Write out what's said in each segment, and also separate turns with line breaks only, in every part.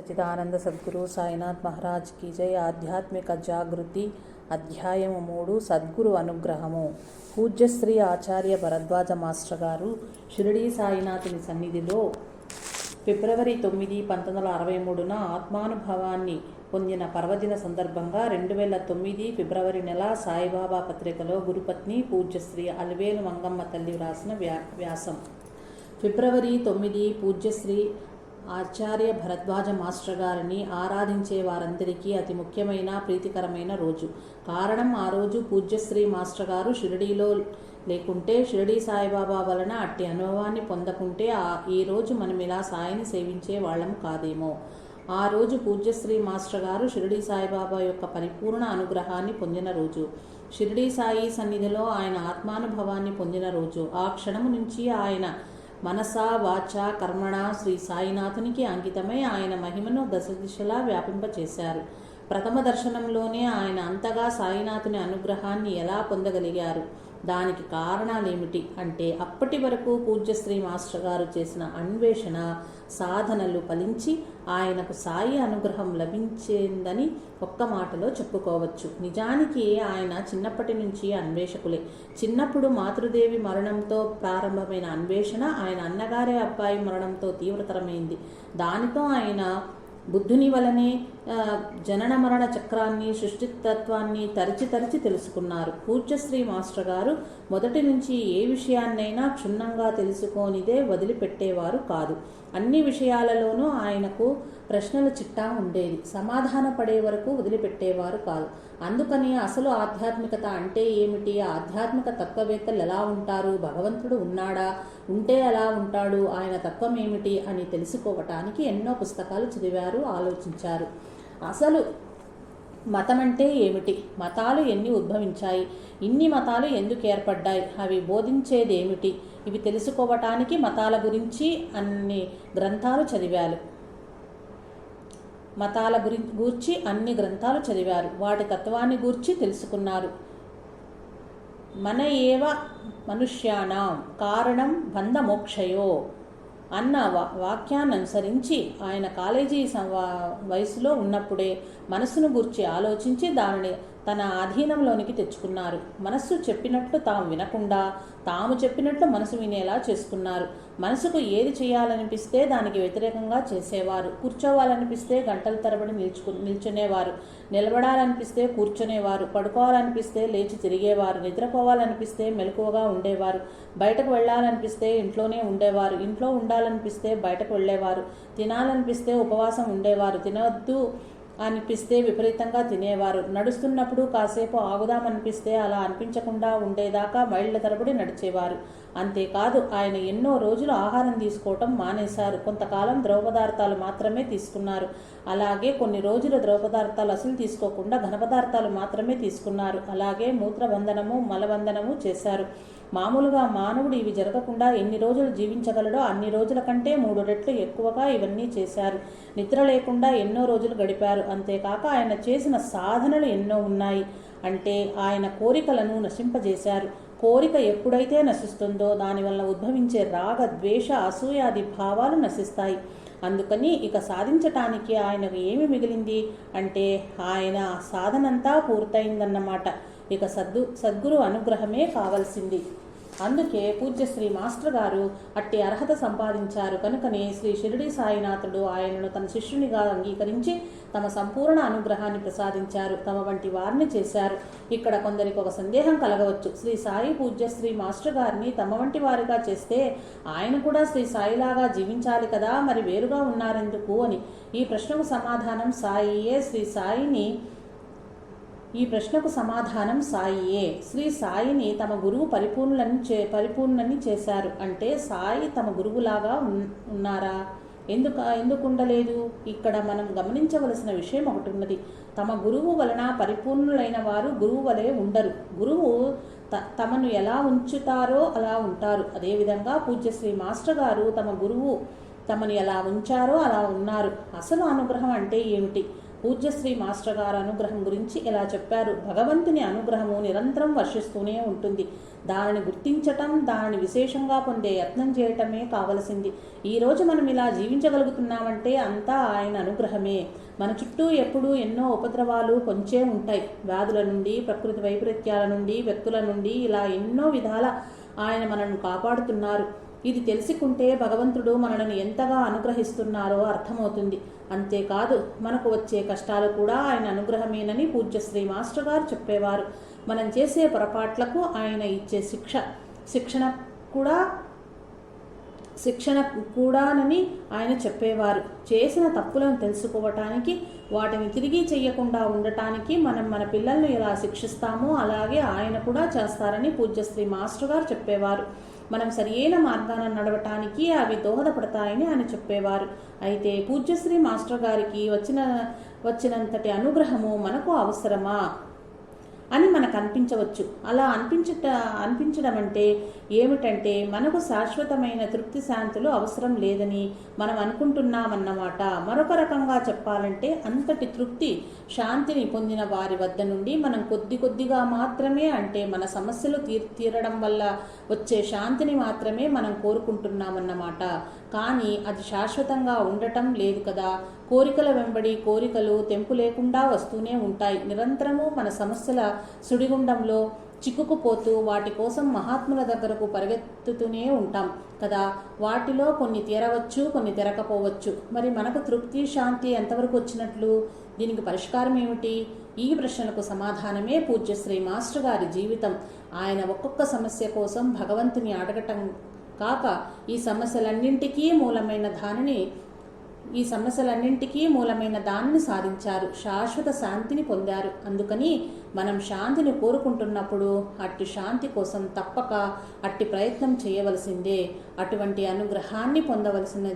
సచిదానంద సద్గురు సాయినాథ్ మహారాజ్ కీ జై. ఆధ్యాత్మిక జాగృతి అధ్యాయము మూడు సద్గురు అనుగ్రహము. పూజ్యశ్రీ ఆచార్య భరద్వాజ మాస్టర్ గారు షిరిడీ సాయినాథుని సన్నిధిలో ఫిబ్రవరి తొమ్మిది పంతొమ్మిది వందల అరవై మూడున ఆత్మానుభవాన్ని పొందిన పర్వదిన సందర్భంగా రెండు వేల తొమ్మిది ఫిబ్రవరి నెల సాయిబాబా పత్రికలో గురుపత్ని పూజ్యశ్రీ అలివేలు మంగమ్మ తల్లి వ్రాసిన వ్యా వ్యాసం. ఫిబ్రవరి తొమ్మిది పూజ్యశ్రీ ఆచార్య భరద్వాజ మాస్టర్ గారిని ఆరాధించే వారందరికీ అతి ముఖ్యమైన ప్రీతికరమైన రోజు. కారణం ఆ రోజు పూజ్యశ్రీ మాస్టర్ గారు షిరిడీలో లేకుంటే షిరిడీ సాయిబాబా వలన అట్టి అనుభవాన్ని పొందకుంటే ఆ ఈ రోజు మనం ఇలా సాయిని సేవించే వాళ్ళం కాదేమో. ఆ రోజు పూజ్యశ్రీ మాస్టర్ గారు షిరిడీ సాయిబాబా యొక్క పరిపూర్ణ అనుగ్రహాన్ని పొందిన రోజు. షిరిడీ సాయి సన్నిధిలో ఆయన ఆత్మానుభవాన్ని పొందిన రోజు. ఆ క్షణము నుంచి ఆయన మనసా వాచ కర్మణ శ్రీ సాయినాథునికి అంకితమై ఆయన మహిమను దశ దిశలా వ్యాపింపచేశారు. ప్రథమ దర్శనంలోనే ఆయన అంతగా సాయినాథుని అనుగ్రహాన్ని ఎలా పొందగలిగారు? దానికి కారణాలేమిటి అంటే అప్పటి వరకు పూజ్యశ్రీ మాస్టర్ గారు చేసిన అన్వేషణ సాధనలు ఫలించి ఆయనకు సాయి అనుగ్రహం లభించిందని ఒక్క మాటలో చెప్పుకోవచ్చు. నిజానికి ఆయన చిన్నప్పటి నుంచి అన్వేషకులే. చిన్నప్పుడు మాతృదేవి మరణంతో ప్రారంభమైన అన్వేషణ ఆయన అన్నగారి అబ్బాయి మరణంతో తీవ్రతరమైంది. దానితో ఆయన బుద్ధుని వలనే జనన మరణ చక్రాన్ని సృష్టితత్వాన్ని తరిచి తరిచి తెలుసుకున్నారు. పూజ్యశ్రీ మాస్టర్ గారు మొదటి నుంచి ఏ విషయాన్నైనా క్షుణ్ణంగా తెలుసుకోనిదే వదిలిపెట్టేవారు కాదు. అన్ని విషయాలలోనూ ఆయనకు ప్రశ్నల చిట్టా ఉండేది సమాధాన పడే వరకు వదిలిపెట్టేవారు కాదు. అందుకని అసలు ఆధ్యాత్మికత అంటే ఏమిటి? ఆధ్యాత్మిక తత్వవేత్తలు ఎలా ఉంటారు? భగవంతుడు ఉన్నాడా? ఉంటే ఎలా ఉంటాడు? ఆయన తత్వం ఏమిటి? అని తెలుసుకోవటానికి ఎన్నో పుస్తకాలు చదివారు ఆలోచించారు. అసలు మతం అంటే ఏమిటి? మతాలు ఎన్ని ఉద్భవించాయి? ఇన్ని మతాలు ఎందుకు ఏర్పడ్డాయి? అవి బోధించేదేమిటి? ఇవి తెలుసుకోవటానికి మతాల గురించి అన్ని గ్రంథాలు చదివారు. మతాల గురి గూర్చి అన్ని గ్రంథాలు చదివారు. వాటి తత్వాన్ని గూర్చి తెలుసుకున్నారు. మన ఏవ మనుష్యానాం కారణం బంధమోక్షయో. అన్న వా వాక్యాన్ని అనుసరించి ఆయన కాలేజీ వయసులో ఉన్నప్పుడే మనసును గుర్చి ఆలోచించి దానిని తన అధీనంలోనికి తెచ్చుకున్నారు. మనస్సు చెప్పినట్లు తాము వినకుండా తాము చెప్పినట్లు మనసు వినేలా చేసుకున్నారు. మనసుకు ఏది చేయాలనిపిస్తే దానికి వ్యతిరేకంగా చేసేవారు. కూర్చోవాలనిపిస్తే గంటల తరబడి నిల్చుకు నిల్చునేవారు. నిలబడాలనిపిస్తే కూర్చునేవారు. పడుకోవాలనిపిస్తే లేచి తిరిగేవారు. నిద్రపోవాలనిపిస్తే మెలకువగా ఉండేవారు. బయటకు వెళ్ళాలనిపిస్తే ఇంట్లోనే ఉండేవారు. ఇంట్లో ఉండాలనిపిస్తే బయటకు వెళ్ళేవారు. తినాలనిపిస్తే ఉపవాసం ఉండేవారు. తినవద్దు అనిపిస్తే విపరీతంగా తినేవారు. నడుస్తున్నప్పుడు కాసేపు ఆగుదామనిపిస్తే అలా అనిపించకుండా ఉండేదాకా మైళ్ళ తరబడి నడిచేవారు. అంతేకాదు ఆయన ఎన్నో రోజులు ఆహారం తీసుకోవటం మానేశారు. కొంతకాలం ద్రవ పదార్థాలు మాత్రమే తీసుకున్నారు. అలాగే కొన్ని రోజులు ద్రవ పదార్థాలు అసలు తీసుకోకుండా ఘన పదార్థాలు మాత్రమే తీసుకున్నారు. అలాగే మూత్రబంధనము మలబంధనము చేశారు. మామూలుగా మానవుడు ఇవి జరగకుండా ఎన్ని రోజులు జీవించగలడో అన్ని రోజుల కంటే మూడు రెట్లు ఎక్కువగా ఇవన్నీ చేశారు. నిద్ర లేకుండా ఎన్నో రోజులు గడిపారు. అంతేకాక ఆయన చేసిన సాధనలు ఎన్నో ఉన్నాయి అంటే ఆయన కోరికలను నశింపజేశారు. కోరిక ఎప్పుడైతే నశిస్తుందో దానివల్ల ఉద్భవించే రాగ ద్వేష అసూయాది భావాలు నశిస్తాయి. అందుకని ఇక సాధించటానికి ఆయనకు ఏమి మిగిలింది? అంటే ఆయన సాధనంతా పూర్తయిందన్నమాట. ఇక సద్దు సద్గురు అనుగ్రహమే కావలసింది. అందుకే పూజ్య శ్రీ మాస్టర్ గారు అట్టి అర్హత సంపాదించారు. కనుకనే శ్రీ షిరిడి సాయినాథుడు ఆయనను తన శిష్యునిగా అంగీకరించి తమ సంపూర్ణ అనుగ్రహాన్ని ప్రసాదించారు. తమ వంటి వారిని చేశారు. ఇక్కడ కొందరికి ఒక సందేహం కలగవచ్చు. శ్రీ సాయి పూజ్య శ్రీ మాస్టర్ గారిని తమ వంటి వారిగా చేస్తే ఆయన కూడా శ్రీ సాయిలాగా జీవించాలి కదా మరి వేరుగా ఉన్నారెందుకు అని ఈ ప్రశ్నకు సమాధానం సాయియే శ్రీ సాయిని ఈ ప్రశ్నకు సమాధానం సాయియే. శ్రీ సాయిని తమ గురువు పరిపూర్ణులని చే పరిపూర్ణని చేశారు. అంటే సాయి తమ గురువులాగా ఉన్నారా? ఎందుకు ఎందుకు ఉండలేదు ఇక్కడ మనం గమనించవలసిన విషయం ఒకటి ఉన్నది తమ గురువు వలన పరిపూర్ణులైన వారు గురువు వలె ఉండరు. గురువు త తమను ఎలా ఉంచుతారో అలా ఉంటారు. అదేవిధంగా పూజ్యశ్రీ మాస్టర్ గారు తమ గురువు తమను ఎలా ఉంచారో అలా ఉన్నారు. అసలు అనుగ్రహం అంటే ఏమిటి? పూజ్యశ్రీ మాస్టర్ గారు అనుగ్రహం గురించి ఇలా చెప్పారు. భగవంతుని అనుగ్రహము నిరంతరం వర్షిస్తూనే ఉంటుంది. దానిని గుర్తించటం దానిని విశేషంగా పొందే యత్నం చేయటమే కావలసింది. ఈరోజు మనం ఇలా జీవించగలుగుతున్నామంటే అంతా ఆయన అనుగ్రహమే. మన చుట్టూ ఎప్పుడూ ఎన్నో ఉపద్రవాలు కొంచే ఉంటాయి. వ్యాధుల నుండి ప్రకృతి వైపరీత్యాల నుండి వ్యక్తుల నుండి ఇలా ఎన్నో విధాల ఆయన మనల్ని కాపాడుతున్నారు. ఇది తెలుసుకుంటే భగవంతుడు మనల్ని ఎంతగా అనుగ్రహిస్తున్నారో అర్థమవుతుంది. అంతేకాదు మనకు వచ్చే కష్టాలు కూడా ఆయన అనుగ్రహమేనని పూజ్యశ్రీ మాస్టర్ గారు చెప్పేవారు. మనం చేసే పొరపాట్లకు ఆయన ఇచ్చే శిక్ష శిక్షణ కూడా శిక్షణ కూడానని ఆయన చెప్పేవారు. చేసిన తప్పులను తెలుసుకోవటానికి వాటిని తిరిగి చెయ్యకుండా ఉండటానికి మనం మన పిల్లల్ని ఎలా శిక్షిస్తామో అలాగే ఆయన కూడా చేస్తారని పూజ్యశ్రీ మాస్టర్ గారు చెప్పేవారు. మనం సరియైన మార్గాన నడవటానికి అవి దోహదపడతాయని ఆయన చెప్పేవారు. అయితే పూజ్యశ్రీ మాస్టర్ గారికి వచ్చిన వచ్చినంతటి అనుగ్రహము మనకు అవసరమా? అని మనకు అనిపించవచ్చు. అలా అనిపించట అనిపించడం అంటే ఏమిటంటే మనకు శాశ్వతమైన తృప్తి శాంతులు అవసరం లేదని మనం అనుకుంటున్నామన్నమాట. మరొక రకంగా చెప్పాలంటే అంతటి తృప్తి శాంతిని పొందిన వారి వద్ద నుండి మనం కొద్ది కొద్దిగా మాత్రమే అంటే మన సమస్యలు తీర్ తీరడం వల్ల వచ్చే శాంతిని మాత్రమే మనం కోరుకుంటున్నామన్నమాట. కానీ అది శాశ్వతంగా ఉండటం లేదు కదా. కోరికల వెంబడి కోరికలు తెంపు లేకుండా వస్తూనే ఉంటాయి. నిరంతరము మన సమస్యల సుడిగుండంలో చిక్కుకుపోతూ వాటి కోసం మహాత్ముల దగ్గరకు పరిగెత్తుతూనే ఉంటాం కదా. వాటిలో కొన్ని తీరవచ్చు కొన్ని తెరకపోవచ్చు. మరి మనకు తృప్తి శాంతి ఎంతవరకు వచ్చినట్లు? దీనికి పరిష్కారం ఏమిటి? ఈ ప్రశ్నలకు సమాధానమే పూజ్య శ్రీ మాస్టర్ గారి జీవితం. ఆయన ఒక్కొక్క సమస్య కోసం భగవంతుని అడగటం కాక ఈ సమస్యలన్నింటికీ మూలమైన దానిని ఈ సమస్యలన్నింటికీ మూలమైన దానిని సాధించారు. శాశ్వత శాంతిని పొందారు. అందుకని మనం శాంతిని కోరుకుంటున్నప్పుడు అట్టి శాంతి కోసం తప్పక అట్టి ప్రయత్నం చేయవలసిందే. అటువంటి అనుగ్రహాన్ని పొందవలసిన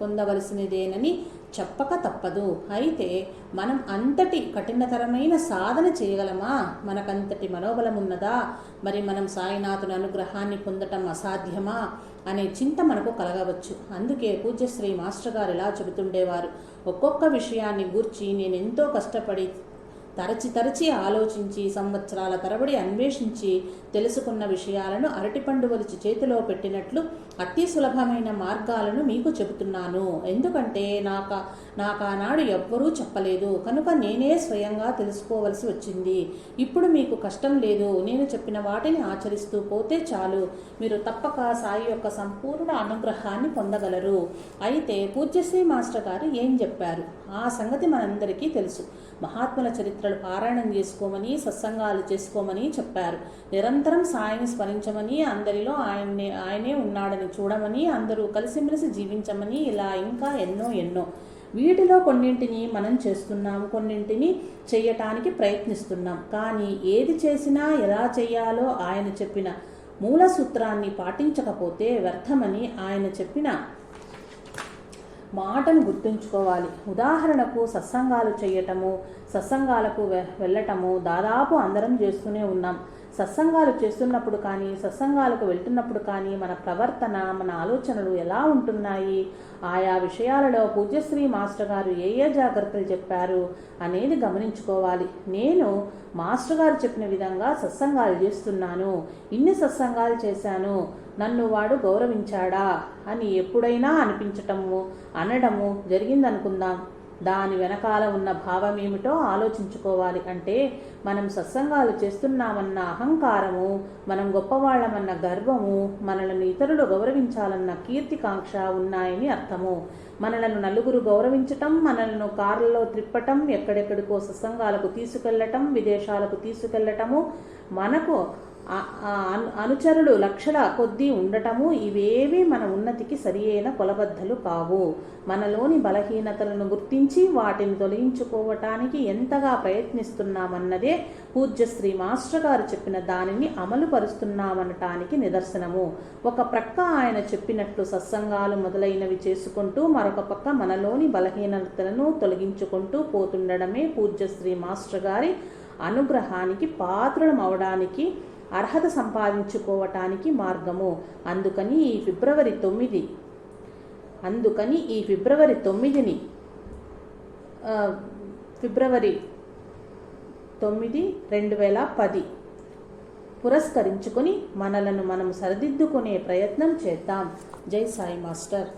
పొందవలసినదేనని చెప్పక తప్పదు. అయితే మనం అంతటి కఠినతరమైన సాధన చేయగలమా? మనకంతటి మనోబలం ఉన్నదా మరి మనం సాయినాథుని అనుగ్రహాన్ని పొందటం అసాధ్యమా? అనే చింత మనకు కలగవచ్చు. అందుకే పూజ్యశ్రీ మాస్టర్ గారు ఇలా చెబుతుండేవారు. ఒక్కొక్క విషయాన్ని గూర్చి నేను ఎంతో కష్టపడి తరచి తరచి ఆలోచించి సంవత్సరాల తరబడి అన్వేషించి తెలుసుకున్న విషయాలను అరటిపండు వలిచి చేతిలో పెట్టినట్లు అతి సులభమైన మార్గాలను మీకు చెబుతున్నాను. ఎందుకంటే నాక నాకానాడు ఎవ్వరూ చెప్పలేదు. కనుక నేనే స్వయంగా తెలుసుకోవలసి వచ్చింది. ఇప్పుడు మీకు కష్టం లేదు. నేను చెప్పిన వాటిని ఆచరిస్తూ పోతే చాలు. మీరు తప్పక సాయి యొక్క సంపూర్ణ అనుగ్రహాన్ని పొందగలరు. అయితే పూజ్యశ్రీ మాస్టర్ గారు ఏం చెప్పారు? ఆ సంగతి మనందరికీ తెలుసు. మహాత్ముల చరిత్రలు పారాయణం చేసుకోమని సత్సంగాలు చేసుకోమని చెప్పారు. నిరంతరం సాయిని స్మరించమని అందరిలో ఆయన్నే ఆయనే ఉన్నాడని చూడమని అందరూ కలిసిమెలిసి జీవించమని ఇలా ఇంకా ఎన్నో ఎన్నో. వీటిలో కొన్నింటిని మనం చేస్తున్నాం కొన్నింటిని చేయటానికి ప్రయత్నిస్తున్నాం. కానీ ఏది చేసినా ఎలా చేయాలో ఆయన చెప్పిన మూల సూత్రాన్ని పాటించకపోతే వ్యర్థమని ఆయన చెప్పిన మాటను గుర్తుంచుకోవాలి. ఉదాహరణకు సత్సంగాలు చేయటము సత్సంగాలకు వె- వెళ్ళటము దాదాపు అందరం చేస్తూనే ఉన్నాం. సత్సంగాలు చేస్తున్నప్పుడు కానీ సత్సంగాలకు వెళ్తున్నప్పుడు కానీ మన ప్రవర్తన మన ఆలోచనలు ఎలా ఉంటున్నాయి? ఆయా విషయాలలో పూజ్యశ్రీ మాస్టర్ గారు ఏ ఏ జాగ్రత్తలు చెప్పారు అనేది గమనించుకోవాలి. నేను మాస్టర్ గారు చెప్పిన విధంగా సత్సంగాలు చేస్తున్నాను. ఇన్ని సత్సంగాలు చేశాను. నన్ను వాడు గౌరవించాడా అని ఎప్పుడైనా అనిపించటము అనడము జరిగిందనుకుందాం. దాని వెనకాల ఉన్న భావం ఏమిటో ఆలోచించుకోవాలి అంటే మనం సత్సంగాలు చేస్తున్నామన్న అహంకారము మనం గొప్పవాళ్ళమన్న గర్వము మనలను ఇతరులు గౌరవించాలన్న కీర్తికాంక్ష ఉన్నాయని అర్థము. మనలను నలుగురు గౌరవించటం మనలను కార్లలో త్రిప్పటం ఎక్కడెక్కడికో సత్సంగాలకు తీసుకెళ్ళటం విదేశాలకు తీసుకెళ్ళటము మనకు అనుచరులు లక్షల కొద్దీ ఉండటము ఇవేవి మన ఉన్నతికి సరియైన కొలబద్దలు కావు. మనలోని బలహీనతలను గుర్తించి వాటిని తొలగించుకోవటానికి ఎంతగా ప్రయత్నిస్తున్నామన్నదే పూజ్య శ్రీ మాస్టర్ గారు చెప్పిన దానిని అమలు పరుస్తున్నామనటానికి నిదర్శనము. ఒక ప్రక్క ఆయన చెప్పినట్లు సత్సంగాలు మొదలైనవి చేసుకుంటూ మరొక పక్క మనలోని బలహీనతలను తొలగించుకుంటూ పోతుండడమే పూజ్య శ్రీ మాస్టర్ గారి అనుగ్రహానికి పాత్రడం అవడానికి అర్హత సంపాదించుకోవటానికి మార్గము. అందుకని ఈ ఫిబ్రవరి తొమ్మిది. అందుకని ఈ ఫిబ్రవరి తొమ్మిదిని ఫిబ్రవరి తొమ్మిది రెండు వేల పది పురస్కరించుకొని మనలను మనం సరిదిద్దుకునే ప్రయత్నం చేద్దాం. జై సాయి మాస్టర్.